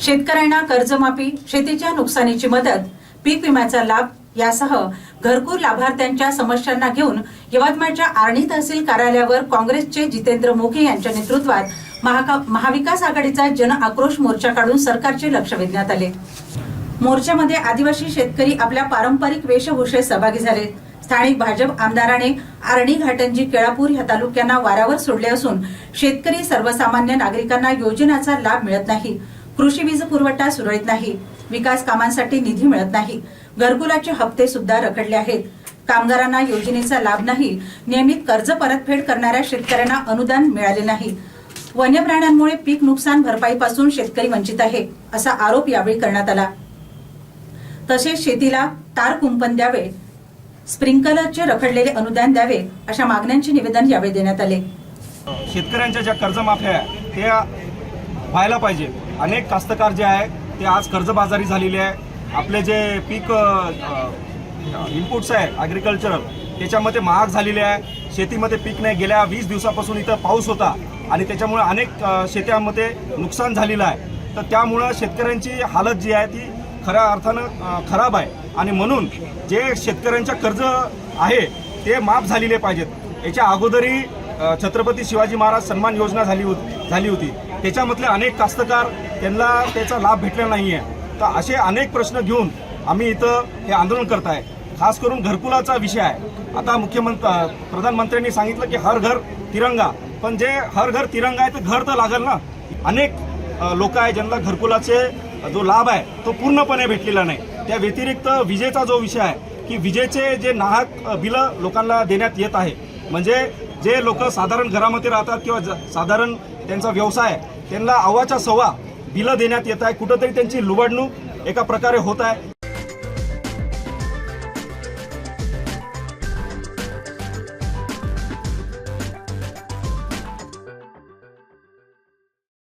शेतकऱ्यांना कर्जमाफी शेतीच्या नुकसानीची मदत पीक विम्याचा लाभ यासह घरकुल लाभार्थ्यांच्या समस्यांना घेऊन यवतमाळच्या आर्णी तहसील कार्यालयावर काँग्रेसचे जितेंद्र मोघे यांच्या नेतृत्वात महाका- महाविकास आघाडीचा जन आक्रोश मोर्चा काढून सरकारचे लक्ष वेधण्यात आले. मोर्चामध्ये आदिवासी शेतकरी आपल्या पारंपरिक वेशभूषेत सहभागी झाले. स्थानिक भाजप आमदाराने आर्णी घाटंजी केळापूर या तालुक्यांना वाऱ्यावर सोडले असून शेतकरी सर्वसामान्य नागरिकांना योजनेचा लाभ मिळत नाही. कृषी वीज पुरवठा सुरळीत नाही विकास कामांसाठी निधी मिळत नाही घरकुलाचे हप्ते सुद्धा रखडले आहेत. कामगारांना योजनेचा लाभ नाही नियमित कर्ज परतफेड करणाऱ्या शेतकऱ्यांना अनुदान मिळाले नाही. वन्य प्राण्यांमुळे पीक नुकसान भरपाईपासून शेतकरी वंचित आहे असा आरोप यावेळी करण्यात आला. तसेच शेतीला तार कुंपण द्यावे स्प्रिंकलरचे रखडलेले अनुदान द्यावे अशा मागण्यांचे निवेदन यावेळी देण्यात आले. शेतकऱ्यांच्या ज्या कर्जमाफ्या त्या व्हायला पाहिजे. अनेक कास्तकार जे आहे ते आज कर्जबाजारी झालेले आहे आपले जे पीक इनपुट्स आहे ॲग्रिकल्चरल त्याच्यामध्ये महाग झालेले आहे. शेतीमध्ये पीक नाही. गेल्या वीस दिवसापासून इथं पाऊस होता आणि त्याच्यामुळे अनेक शेत्यांमध्ये नुकसान झालेलं आहे. तर त्यामुळं शेतकऱ्यांची हालत जी आहे ती खऱ्या अर्थानं खराब आहे. आणि म्हणून जे शेतकऱ्यांच्या कर्ज आहे ते माफ झालेले पाहिजेत. याच्या अगोदरही छत्रपती शिवाजी महाराज सन्मान योजना झाली होती झाली होती. त्याच्यामधले अनेक कास्तकार त्यांना त्याचा लाभ भेटला नाही आहे तर असे अनेक प्रश्न घेऊन आम्ही इथं हे आंदोलन करत आहे खास करून घरकुलाचा विषय आहे. आता मुख्यमंत्री प्रधानमंत्र्यांनी सांगितलं की हर घर तिरंगा. पण जे हर घर तिरंगा आहे तर घर तर लागेल ना. अनेक लोक आहे ज्यांना घरकुलाचे जो लाभ आहे तो पूर्णपणे भेटलेला नाही. त्या व्यतिरिक्त विजेचा जो विषय आहे की विजेचे जे नाहक बिलं लोकांना देण्यात येत आहे. म्हणजे जे लोक साधारण घरामध्ये राहतात किंवा ज- साधारण त्यांचा व्यवसाय त्यांना अवाच्या सव्वा बिलं देण्यात येत आहे. कुठंतरी त्यांची लुबाडणूक एका प्रकारे होत आहे.